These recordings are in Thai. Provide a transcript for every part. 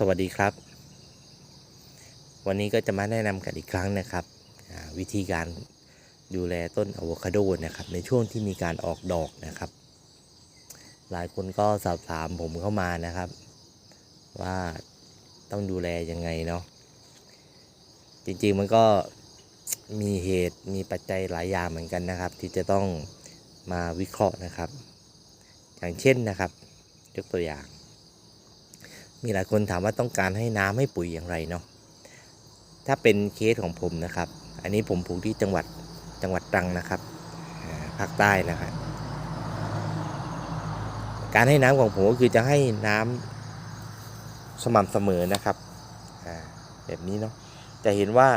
สวัสดีครับ วันนี้ก็จะมาแนะนำกันอีกครั้งนะครับ วิธีการดูแลต้นอะโวคาโดนะครับในช่วงที่มีการออกดอกนะครับ หลายคนก็สอบถามผมเข้ามานะครับ ว่าต้องดูแลยังไงเนาะจริงๆมันก็มีเหตุมีปัจจัยหลายอย่างเหมือนกันนะครับ ที่จะต้องมาวิเคราะห์นะครับ อย่างเช่นนะครับ ยกตัวอย่าง มีหลายคนถามว่าต้องการให้น้ำให้ปุ๋ยอย่างไรเนาะถ้าเป็นเคสของผมนะครับ อันนี้ผมปลูกที่จังหวัดจังหวัดตรังนะครับภาคใต้นะครับการให้น้ำของผมก็คือจะให้น้ำสม่ำเสมอนะครับแบบนี้เนาะจะเห็นว่า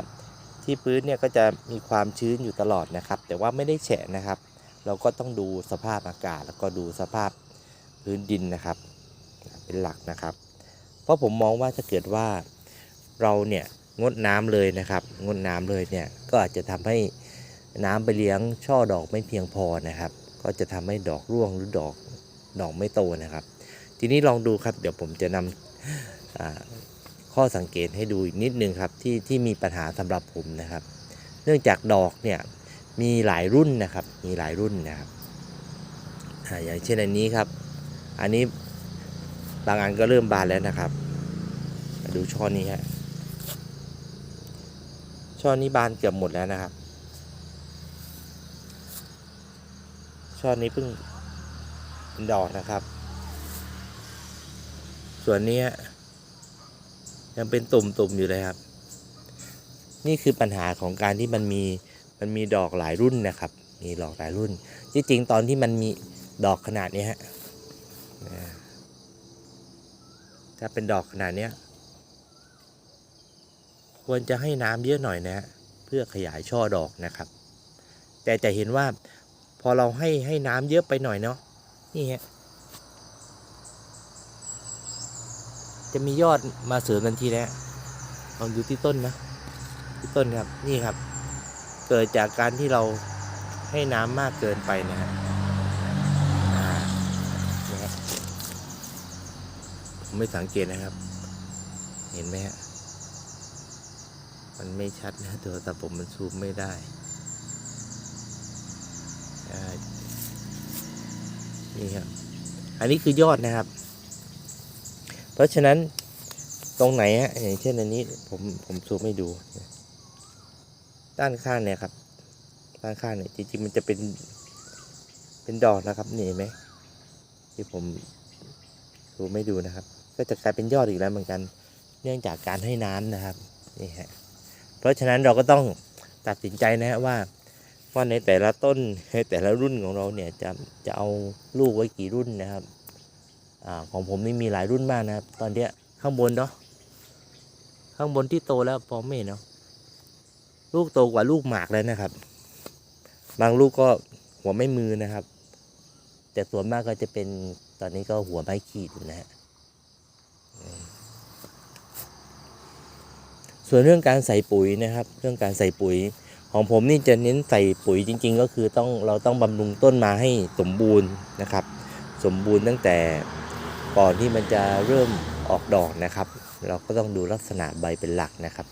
ที่พื้นเนี่ยก็จะมีความชื้นอยู่ตลอดนะครับ แต่ว่าไม่ได้แฉะนะครับ เราก็ต้องดูสภาพอากาศแล้วก็ดูสภาพพื้นดินนะครับ เป็นหลักนะครับ ราะผมมองว่าถ้าเกิดว่าเราเนี่ยงดน้ำเลยนะครับ งดน้ำเลยเนี่ยก็อาจจะทำให้น้ำไปเลี้ยงช่อดอกไม่เพียงพอนะครับ ก็จะทำให้ดอกร่วงหรือดอกดอกไม่โตนะครับ ทีนี้ลองดูครับ เดี๋ยวผมจะนำอ่าข้อสังเกตให้ดูอีกนิดนึงครับที่ที่มีปัญหาสำหรับผมนะครับ เนื่องจากดอกเนี่ยมีหลายรุ่นนะครับ มีหลายรุ่นนะครับอย่างเช่นอันนี้ครับ อันนี้ บางอันก็เริ่มบานแล้วนะครับมาดูช่อนี้ฮะช่อนี้บานเกือบหมดแล้วนะครับ ช่อนี้เพิ่งเป็นดอกนะครับ ส่วนนี้ยังเป็นตุ่มๆอยู่เลยครับ นี่คือปัญหาของการที่มันมีมันมีดอกหลายรุ่นนะครับ มีดอกหลายรุ่น ที่จริงตอนที่มันมีดอกขนาดนี้ฮะ ถ้าเป็นดอกขนาดนี้ควรจะให้น้ำเยอะหน่อยนะฮะเพื่อขยายช่อดอกนะครับ แต่จะเห็นว่าพอเราให้ให้น้ำเยอะไปหน่อยเนาะนี่ฮะจะมียอดมาเสริมทันทีแล้วลองดูที่ต้นนะที่ต้นครับนี่ครับ เกิดจากการที่เราให้น้ำมากเกินไปนะฮะ ผมไม่สังเกตนะครับ เห็นไหมฮะมันไม่ชัดนะโทรศัพท์ผมมันซูมไม่ได้อ่านี่ครับอันนี้คือยอดนะครับ เพราะฉะนั้นตรงไหนฮะอย่างเช่นอันนี้ผมผมซูมให้ดู ด้านข้างเนี่ยครับ ด้านข้างเนี่ยจริงๆมันจะเป็นเป็นดอกนะครับนี่เห็นไหมที่ผมซูมไม่ดูนะครับ ก็จะกลายเป็นยอดอีกแล้วเหมือนกัน เนื่องจากการให้น้ำนะครับนี่ฮะเพราะฉะนั้นเราก็ต้องตัดสินใจนะฮะว่าว่าในแต่ละต้นในแต่ละรุ่นของเราเนี่ยจะจะเอาลูกไว้กี่รุ่นนะครับอาของผมนี่มีหลายรุ่นมากนะครับ ตอนเนี้ยข้างบนเนาะข้างบนที่โตแล้วพอไม่เนเนาะลูกโตกว่าลูกหมากแล้วนะครับ บางลูกก็หัวไม่มือนะครับ แต่ส่วนมากก็จะเป็นตอนนี้ก็หัวไม้ขีดอยู่นะฮะ ส่วนเรื่องการใส่ปุ๋ยนะครับ เรื่องการใส่ปุ๋ย ของผมนี่จะเน้นใส่ปุ๋ยจริง ๆ ก็คือต้องเราต้องบำรุงต้นมาให้สมบูรณ์นะครับ สมบูรณ์ตั้งแต่ก่อนที่มันจะเริ่มออกดอกนะครับ เราก็ต้องดูลักษณะใบเป็นหลักนะครับ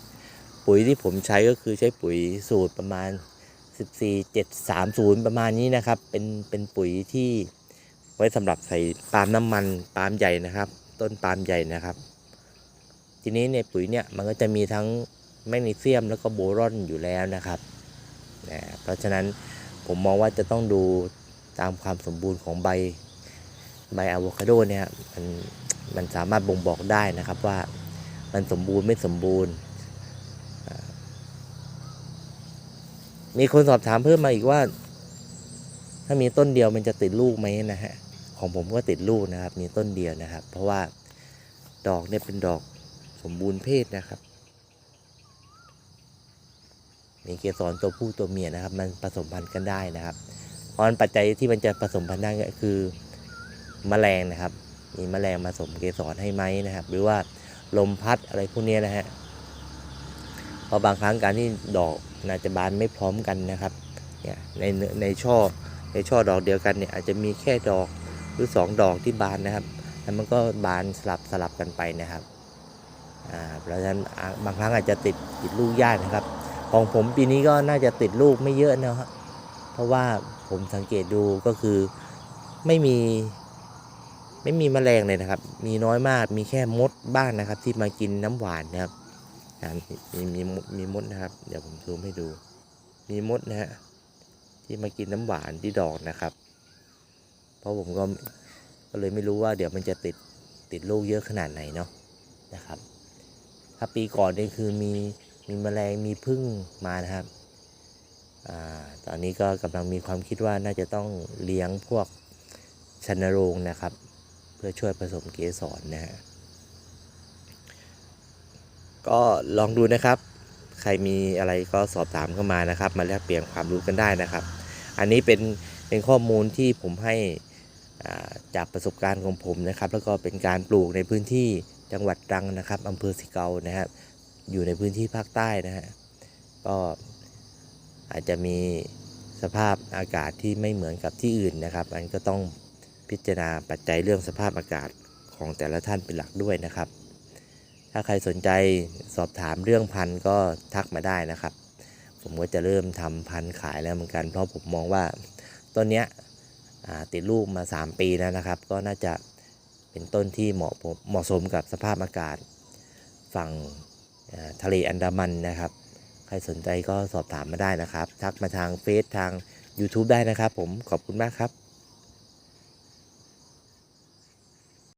ปุ๋ยที่ผมใช้ก็คือใช้ปุ๋ยสูตรประมาณ 14 730 ประมาณนี้นะครับ เป็นเป็นปุ๋ยที่ไว้สำหรับใส่ปาล์มน้ำมันปาล์มใหญ่นะครับ ต้นปาล์มใหญ่นะครับ ทีนี้ในปุ๋ยเนี่ยมันก็จะมีทั้งแมกนีเซียมแล้วก็โบรอนอยู่แล้วนะครับนะเพราะฉะนั้นผมมองว่าจะต้องดูตามความสมบูรณ์ของใบใบอะโวคาโดเนี่ยมันมันสามารถบ่งบอกได้นะครับว่ามันสมบูรณ์ไม่สมบูรณ์ มีคนสอบถามเพิ่มมาอีกว่า ถ้ามีต้นเดียวมันจะติดลูกไหมนะฮะของผมก็ติดลูกนะครับ มีต้นเดียวนะครับ เพราะว่าดอกเนี่ยเป็นดอก มบูรณ์เพศนะครับมีเกสรตัวผู้ตัวเมียนะครับ มันผสมพันธุ์กันได้นะครับเพราะฉะนั้นปัจจัยที่มันจะผสมพันธุ์ได้ก็คือแมลงนะครับ มีแมลงมาสมเกสรให้ไหมนะครับ หรือว่าลมพัดอะไรพวกนี้นะฮะเพราะบางครั้งการที่ดอกนาจะบานไม่พร้อมกันนะครับเนี่ยในในช่อในช่อดอกเดียวกันเนี่ยอาจจะมีแค่ดอกหรือสองดอกที่บานนะครับ แล้วมันก็บานสลับสลับกันไปนะครับ เพราะฉะนั้นบางครั้งอาจจะติดติดลูกยากนะครับ ของผมปีนี้ก็น่าจะติดลูกไม่เยอะนะฮะเพราะว่าผมสังเกตดูก็คือไม่มีไม่มีแมลงเลยนะครับ มีน้อยมากมีแค่มดบ้างนะครับ ที่มากินน้ำหวานนะครับมีมีมดมีมดนะครับ เดี๋ยวผมซูมให้ดู มีมดนะฮะที่มากินน้ำหวานที่ดอกนะครับ เพราะผมก็ก็เลยไม่รู้ว่าเดี๋ยวมันจะติดติดลูกเยอะขนาดไหนเนาะนะครับ ถ้าปีก่อนนี่คือมีมีแมลงมีพึ่งมานะครับอาตอนนี้ก็กำลังมีความคิดว่าน่าจะต้องเลี้ยงพวกชันโรงนะครับ เพื่อช่วยผสมเกสรนะฮะก็ลองดูนะครับ ใครมีอะไรก็สอบถามเข้ามานะครับ มาแลกเปลี่ยนความรู้กันได้นะครับ อันนี้เป็นเป็นข้อมูลที่ผมให้อ่าจากประสบการณ์ของผมนะครับ แล้วก็เป็นการปลูกในพื้นที่ จังหวัดตรังนะครับอำเภอสิเกานะครับอยู่ในพื้นที่ภาคใต้นะฮะก็อาจจะมีสภาพอากาศที่ไม่เหมือนกับที่อื่นนะครับ อันก็ต้องพิจารณาปัจจัยเรื่องสภาพอากาศของแต่ละท่านเป็นหลักด้วยนะครับ ถ้าใครสนใจสอบถามเรื่องพันธุ์ก็ทักมาได้นะครับ ผมก็จะเริ่มทำพันธุ์ขายแล้วเหมือนกัน เพราะผมมองว่าต้นเนี้ยติดลูกมา 3 ปีแล้วนะครับ ก็น่าจะ เป็นต้นที่เหมาะเหมาะสมกับสภาพอากาศ ฝั่งทะเลอันดามันนะครับ ใครสนใจก็สอบถามมาได้นะครับ ทักมาทางเฟซทาง YouTube ได้นะครับผมขอบคุณมากครับ